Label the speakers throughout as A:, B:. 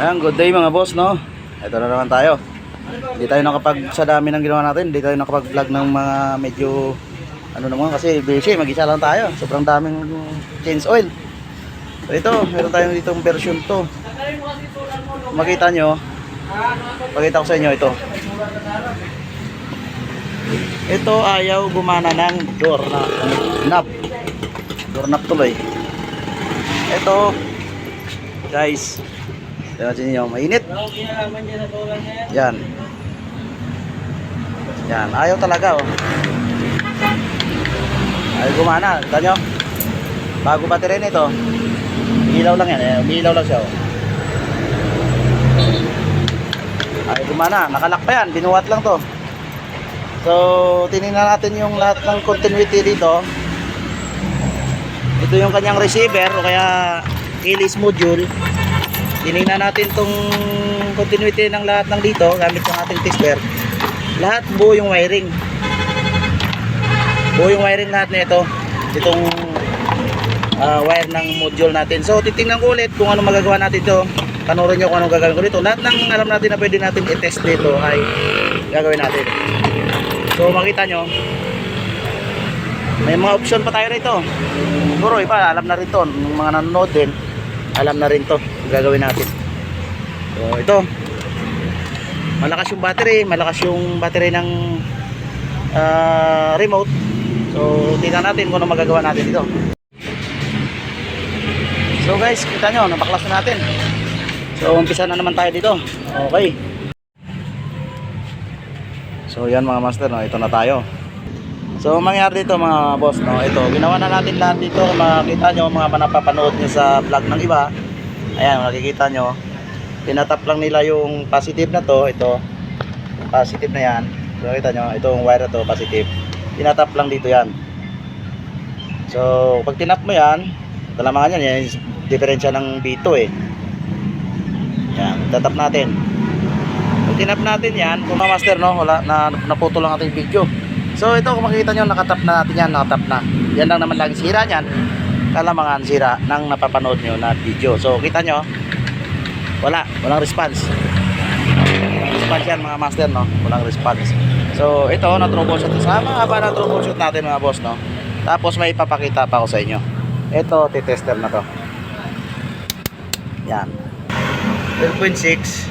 A: Ayan, good day mga boss, no? Ito na naman tayo. Hindi tayo nakapag, sa dami ng ginawa natin, hindi tayo nakapag-vlog ng mga medyo, ano naman, kasi busy, mag-isa lang tayo. Sobrang daming change oil. So ito, meron tayong ditong version 2. Makita nyo, pakita ko sa inyo ito. Ito ayaw gumana ng door na knob. Door knob tuloy. Ito, guys, tingnan nyo, mainit. Yan. Yan, ayaw talaga oh. Ayaw gumana, kita nyo. Bago battery nito. Ilaw lang yan, eh. umiilaw lang siya oh. Ayaw gumana, nakalak pa yan, binuhat lang to. So, tinignan natin yung lahat ng continuity dito. Ito yung kanyang receiver o kaya keyless module. Tinignan natin tong continuity ng lahat ng dito gamit yung ating tester. Lahat buo yung wiring. Buo yung wiring lahat nito. Itong ah, wire ng module natin. So titingnan ko ulit kung ano magagawa natin dito. Panurin nyo kung anong gagawin ko dito. Lahat ng alam natin na pwede natin i-test dito ay gagawin natin. So makita nyo, may mga option pa tayo rito. Siguro iba, alam na rin to. Mga nanonood din, alam na rin to. Gagawin natin. So ito, malakas yung battery, malakas yung battery ng ah, remote. So tingnan natin kung ano magagawa natin dito. So guys, kita nyo, napaklas na natin. So umpisa na naman tayo dito. Okay. So yan mga master, no? ito na tayo. So ang mangyari dito mga boss, no? ito, ginawa na natin lahat dito. Kung makikita nyo, mga napapanood nyo sa vlog ng iba. Ayan, makikita nyo. Tinatap lang nila yung positive na to, ito. Positive na yan. So makikita nyo, itong wire to, positive. Tinatap lang dito yan. So pag tinap mo yan, kalamangan yan, yan yung diferensya ng B2 eh. Yan, tatap natin. Pag tinap natin yan, kung master no, wala, na, naputol lang ating video. So ito kung makikita nyo, nakatap na natin yan, nakatap na. Yan lang naman lagi sira niyan. Kalamangan sira ng napapanood nyo na video. So kita nyo, wala, walang response. Walang response yan mga master no, walang response. So ito, na-troubleshoot sa mga haba na troubleshoot natin mga boss no. Tapos may ipapakita pa ako sa inyo. Ito, titester na to. Yan. 12.6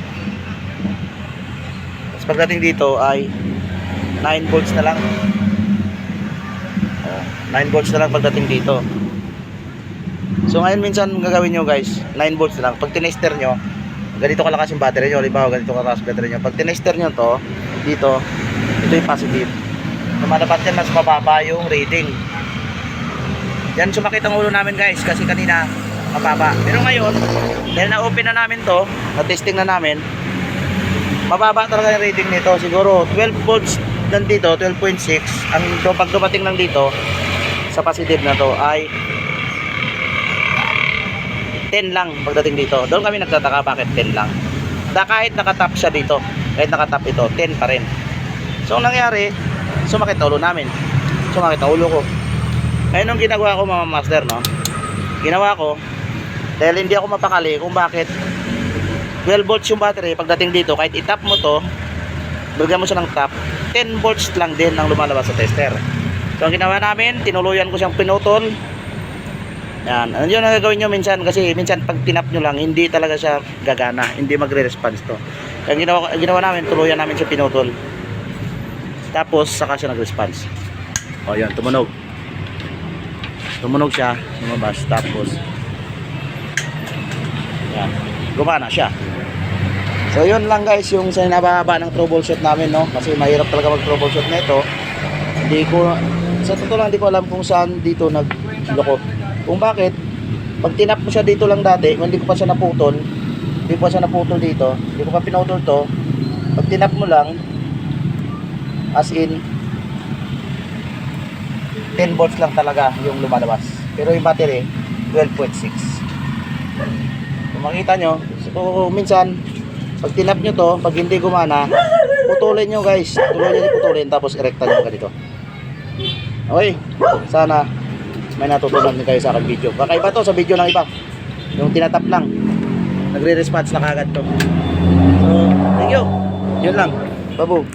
A: Tapos pagdating dito ay 9 volts na lang. Oh, 9 volts na lang pagdating dito. So ngayon minsan gagawin nyo guys 9 volts na lang. Pag tinester nyo Ganito kalakas yung battery nyo. Halimbawa ganito kalakas yung battery nyo. Pag tinester nyo to Dito Ito yung positive. Lumalapat yan mas mababa yung reading. Yan sumakit ang ulo namin guys Kasi kanina mababa. Pero ngayon, dahil na-open na namin to, na-testing na namin, mababa talaga yung rating nito. Siguro 12 volts lang dito, 12.6. Ang pag dumating lang dito, sa positive na to ay 10 lang pagdating dito. Doon kami nagtataka bakit 10 lang. Da kahit nakatap siya dito, kahit nakatap ito, 10 pa rin. So ang nangyari, sumakit ang ulo namin. Sumakit ang ulo ko. Ngayon nung ginagawa ko mga master, no? Ginawa ko, dahil hindi ako mapakali kung bakit 12 volts yung battery pagdating dito kahit itap mo to bigyan mo siya ng tap 10 volts lang din ang lumalabas sa tester. So ang ginawa namin tinuluyan ko siyang pinutol. Yan. Ano yun ang gagawin nyo minsan? Kasi minsan pag tinap nyo lang hindi talaga siya gagana. Hindi magre-response to. Kaya ang ginawa, ang ginawa namin tuluyan namin siya pinutol. Tapos saka siya nag-response. O yan. Tumunog. Tumunog siya. Lumabas. Tapos. Yan. Gumana siya. So yun lang guys yung sa nababa ng troubleshoot namin no kasi mahirap talaga mag troubleshoot nito. Hindi ko sa totoo lang hindi ko alam kung saan dito nagloko. Kung bakit pag tinap mo siya dito lang dati, hindi ko pa siya naputol. Hindi ko pa siya naputol dito. Hindi ko pa pinutol to. Pag tinap mo lang as in 10 volts lang talaga yung lumalabas. Pero yung battery 12.6. Kung makita nyo, so minsan, pag tinap nyo to, pag hindi gumana, putulin nyo guys. Tuloy nyo putulin, tapos erekta nyo ganito. Okay, sana may natutunan din kayo sa aking video. Kakaiba to sa video ng iba. Yung tinatap lang. nagre-response na kagad to. So, thank you. Yun lang. Babu.